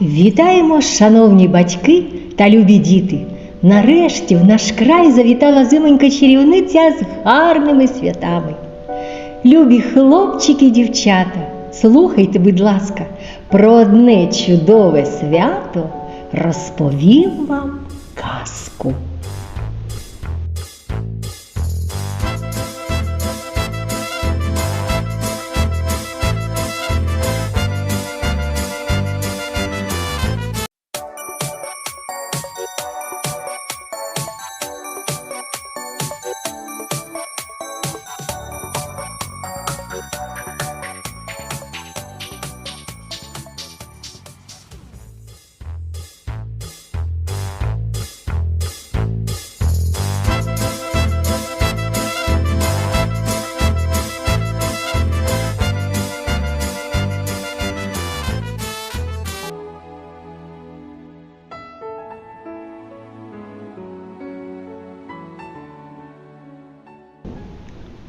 Вітаємо, шановні батьки та любі діти! Нарешті в наш край завітала зимонька чарівниця з гарними святами. Любі хлопчики і дівчата, слухайте, будь ласка, про одне чудове свято розповім вам казку.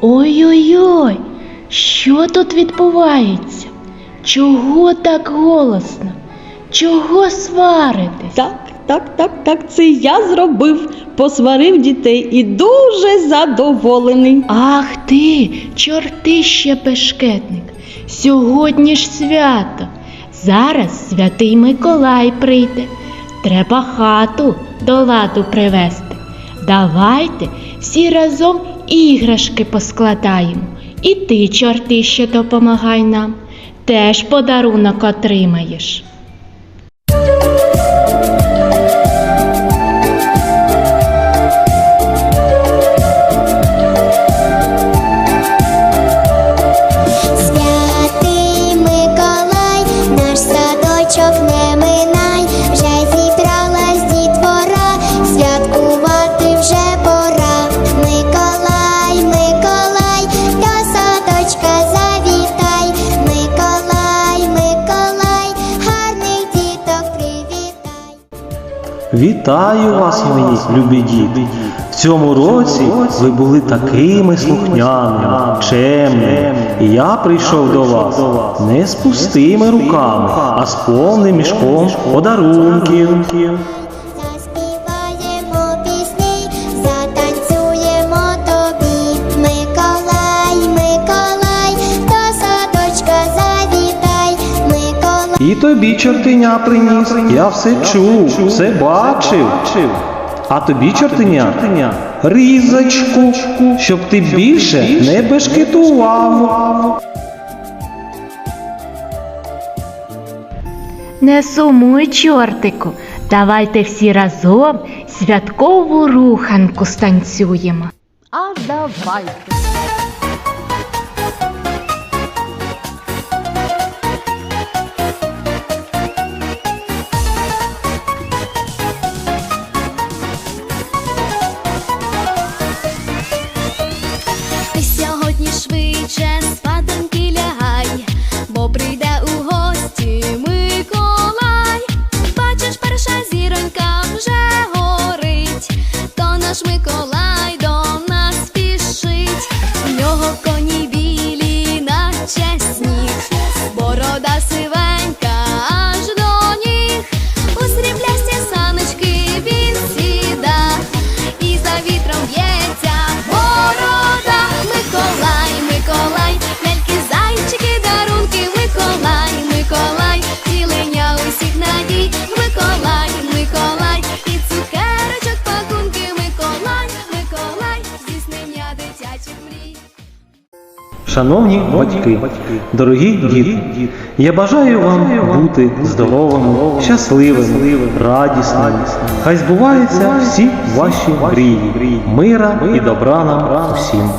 Ой-ой-ой, що тут відбувається? Чого так голосно? Чого сваритесь? Так, так, так, так, це я зробив. Посварив дітей і дуже задоволений. Ах ти, чортище бешкетник, сьогодні ж свято. Зараз святий Миколай прийде. Треба хату до ладу привести. Давайте всі разом іграшки поскладаємо. І ти, чортище, допомагай нам. Теж подарунок отримаєш. Святий Миколай, наш садочок Вітаю вас, мої любі діти! В цьому році ви були такими слухняними, чемними. І я прийшов до вас не з пустими руками, а з повним мішком подарунків. І тобі чортеня приніс. Я все чув, все бачив. А тобі чортеня різочку, щоб ти більше не бешкетував. Не сумуй, чортику, давайте всі разом святкову руханку станцюємо. А давайте. Швидше Шановні батьки, дорогі діти, я бажаю вам бути здоровими, щасливими, радісними. Хай збуваються всі ваші мрії, мира і добра нам усім.